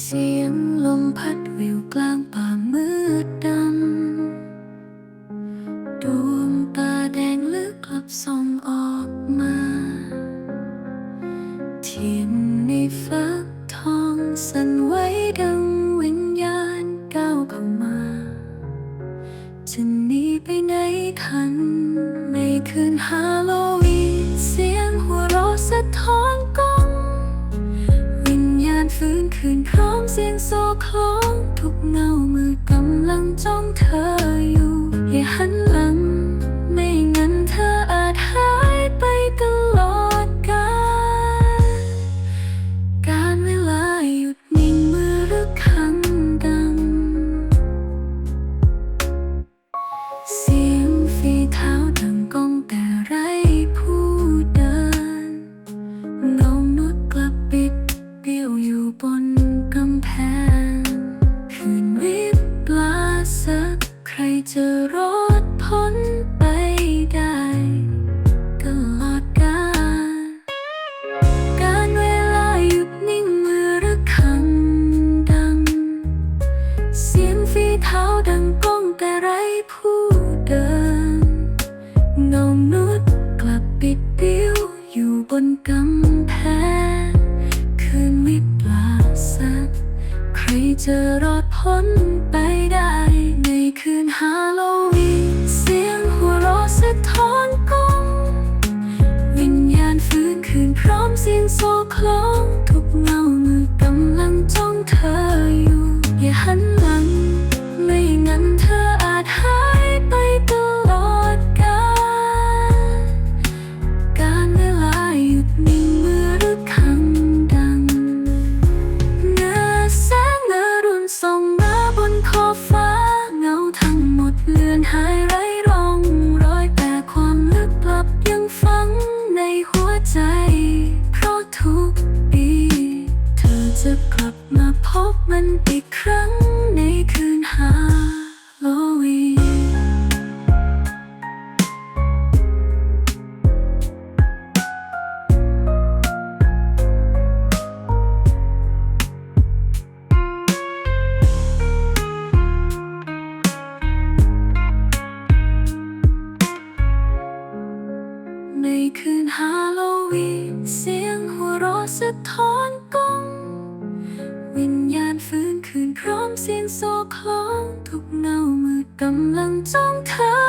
เสียงลมพัดวิวกลางป่ามืดดำดวงตาแดงลึกกลับส่องออกมาเทียนในฟ้าทองสั่นไหวดังวิญญาณก้าวเข้ามาจะหนีไปไหนทันในคืนฮาโล คืนพร้อมเสียงโซ่คล้อง ทุกเงามือกำลังจ้องเธอ จะรอดพ้นไปได้ในคืนฮาโลวีนเสียงหัวเราะสะท้อนกล้องวิญญาณฟื้นคืนพร้อมเสียงโซคล้องทุกเงามือกำลังจ้องเธอ จะกลับมาพบมันอีกครั้งในคืนฮาโลวีในคืนฮาโลวีนเสียงหัวเราะสะท้อนก้ เสียงโซของทุกเงามือกำลังจ้องเธอ